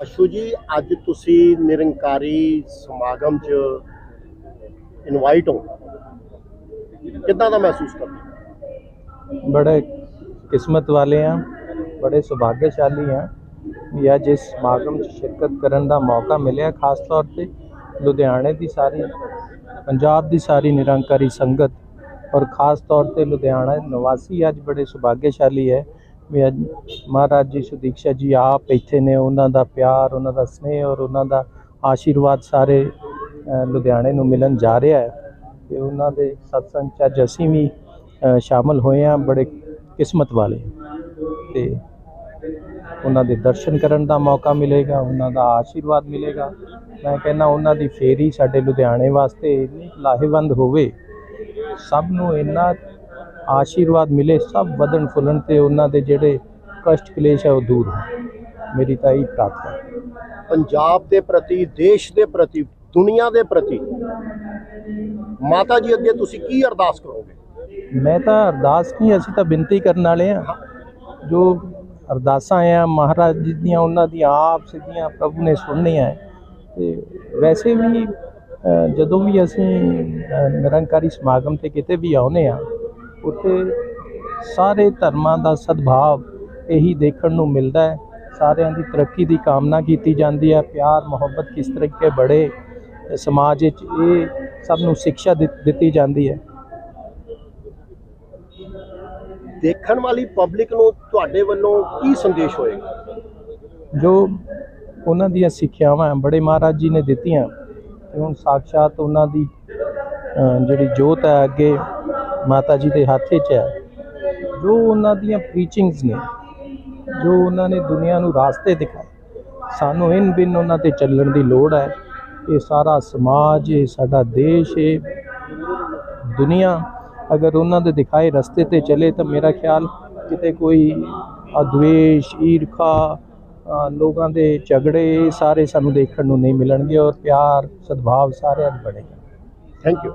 ਅਸ਼ੂ ਜੀ, ਅੱਜ ਤੁਸੀਂ ਨਿਰੰਕਾਰੀ ਸਮਾਗਮ 'ਚ ਇਨਵਾਈਟ ਹੋ ਕਿੱਦਾਂ ਦਾ ਮਹਿਸੂਸ ਕਰਦੇ ਹੋ? ਬੜੇ ਕਿਸਮਤ ਵਾਲੇ ਆ, ਬੜੇ ਸੁਭਾਗਿਆਸ਼ਾਲੀ ਆ ਵੀ ਅੱਜ ਇਸ ਸਮਾਗਮ 'ਚ ਸ਼ਿਰਕਤ ਕਰਨ ਦਾ ਮੌਕਾ ਮਿਲਿਆ, ਖਾਸ ਤੌਰ ਤੇ ਲੁਧਿਆਣੇ ਦੀ ਸਾਰੀ, ਪੰਜਾਬ ਦੀ ਸਾਰੀ ਨਿਰੰਕਾਰੀ ਸੰਗਤ ਔਰ ਖਾਸ ਤੌਰ ਤੇ ਲੁਧਿਆਣਾ ਨਿਵਾਸੀ ਅੱਜ ਬੜੇ ਸੁਭਾਗਿਆਸ਼ਾਲੀ ਹੈ ਵੀ ਅੱਜ ਮਹਾਰਾਜ ਜੀ ਸੁਦੀਕਸ਼ਾ ਜੀ ਆਪ ਇੱਥੇ ਨੇ ਉਹਨਾਂ ਦਾ ਪਿਆਰ ਉਹਨਾਂ ਦਾ ਸਨੇਹ ਔਰ ਉਹਨਾਂ ਦਾ ਆਸ਼ੀਰਵਾਦ ਸਾਰੇ ਲੁਧਿਆਣੇ ਨੂੰ ਮਿਲਣ ਜਾ ਰਿਹਾ ਹੈ। ਤੇ ਉਹਨਾਂ ਦੇ ਸਤਸੰਗ 'ਚ ਅੱਜ ਅਸੀਂ ਵੀ ਅ, ਸ਼ਾਮਲ ਹੋਏ ਹਾਂ ਬੜੇ ਕਿਸਮਤ ਵਾਲੇ। ਤੇ ਉਹਨਾਂ ਦੇ ਦਰਸ਼ਨ ਕਰਨ ਦਾ ਮੌਕਾ ਮਿਲੇਗਾ ਉਹਨਾਂ ਦਾ ਆਸ਼ੀਰਵਾਦ ਮਿਲੇਗਾ। ਮੈਂ ਕਹਿੰਦਾ ਉਹਨਾਂ ਦੀ ਫੇਰੀ ਸਾਡੇ ਲੁਧਿਆਣੇ ਵਾਸਤੇ ਇੰਨੀ ਲਾਹੇਵੰਦ ਹੋਵੇ ਸਭ ਨੂੰ ਇੰਨਾ ਆਸ਼ੀਰਵਾਦ ਮਿਲੇ ਸਭ ਵਧਣ ਫੁੱਲਣ ਤੇ ਉਹਨਾਂ ਦੇ ਜਿਹੜੇ ਕਸ਼ਟ ਕਲੇਸ਼ ਹੈ ਉਹ ਦੂਰ ਹੋਣ। ਮੇਰੀ ਤਾਂ ਇਹ ਪ੍ਰਾਰਥਨਾ ਪੰਜਾਬ ਦੇ ਪ੍ਰਤੀ ਦੇਸ਼ ਦੇ ਪ੍ਰਤੀ ਦੁਨੀਆ ਦੇ ਪ੍ਰਤੀ ਮਾਤਾ ਜੀ ਅੱਗੇ ਤੁਸੀਂ ਕੀ ਅਰਦਾਸ ਕਰੋਗੇ? ਮੈਂ ਤਾਂ ਅਰਦਾਸ ਨਹੀਂ ਅਸੀਂ ਤਾਂ ਬੇਨਤੀ ਕਰਨ ਵਾਲੇ ਆ ਜੋ ਅਰਦਾਸਾਂ ਆ ਮਹਾਰਾਜ ਜੀ ਦੀਆਂ ਉਹਨਾਂ ਦੀਆਂ ਆਪ ਸਿੱਧੀਆਂ ਪ੍ਰਭੂ ਨੇ ਸੁਣਨੀਆਂ। ਤੇ ਵੈਸੇ ਵੀ ਜਦੋਂ ਵੀ ਅਸੀਂ ਨਿਰੰਕਾਰੀ ਸਮਾਗਮ ਤੇ ਕਿਤੇ ਵੀ ਆਉਨੇ ਆ ਉੱਥੇ ਸਾਰੇ ਧਰਮਾਂ ਦਾ ਸਦਭਾਵ ਇਹੀ ਦੇਖਣ ਨੂੰ ਮਿਲਦਾ ਹੈ। ਸਾਰਿਆਂ ਦੀ ਤਰੱਕੀ ਦੀ ਕਾਮਨਾ ਕੀਤੀ ਜਾਂਦੀ ਹੈ। ਪਿਆਰ ਮੁਹੱਬਤ ਕਿਸ ਤਰੀਕੇ ਬੜੇ ਸਮਾਜ ਵਿੱਚ ਇਹ ਸਭ ਨੂੰ ਸਿੱਖਿਆ ਦਿੱਤ- ਜਾਂਦੀ ਹੈ। ਦੇਖਣ ਵਾਲੀ ਪਬਲਿਕ ਨੂੰ ਤੁਹਾਡੇ ਵੱਲੋਂ ਕੀ ਸੰਦੇਸ਼ ਹੋਏਗਾ? ਜੋ ਉਹਨਾਂ ਦੀਆਂ ਸਿੱਖਿਆਵਾਂ ਬੜੇ ਮਹਾਰਾਜ ਜੀ ਨੇ ਦਿੱਤੀਆਂ ਤੇ ਹੁਣ ਸਾਖਸ਼ਾਤ ਉਹਨਾਂ ਦੀ ਜਿਹੜੀ ਜੋਤ ਹੈ ਅੱਗੇ ਮਾਤਾ ਜੀ ਦੇ ਹੱਥ 'ਚ ਹੈ। ਜੋ ਉਹਨਾਂ ਦੀਆਂ ਪ੍ਰੀਚਿੰਗਸ ਨੇ, ਜੋ ਉਹਨਾਂ ਨੇ ਦੁਨੀਆ ਨੂੰ ਰਾਸਤੇ ਦਿਖਾਏ, ਸਾਨੂੰ ਇਨ ਬਿਨ ਉਹਨਾਂ ਤੇ ਚੱਲਣ ਦੀ ਲੋੜ ਹੈ। ਇਹ ਸਾਰਾ ਸਮਾਜ, ਇਹ ਸਾਡਾ ਦੇਸ਼, ਇਹ ਦੁਨੀਆ ਅਗਰ ਉਹਨਾਂ ਦੇ ਦਿਖਾਏ ਰਸਤੇ ਤੇ ਚੱਲੇ ਤਾਂ ਮੇਰਾ ਖਿਆਲ ਕਿਤੇ ਕੋਈ ਅਦਵੇਸ਼, ਈਰਖਾ ਲੋਕਾਂ ਦੇ ਝਗੜੇ ਸਾਰੇ ਸਾਨੂੰ ਦੇਖਣ ਨੂੰ ਨਹੀਂ ਮਿਲਣਗੇ ਔਰ ਪਿਆਰ, ਸਦਭਾਵ ਸਾਰਿਆਂ 'ਚ ਬਣੇਗਾ। Thank you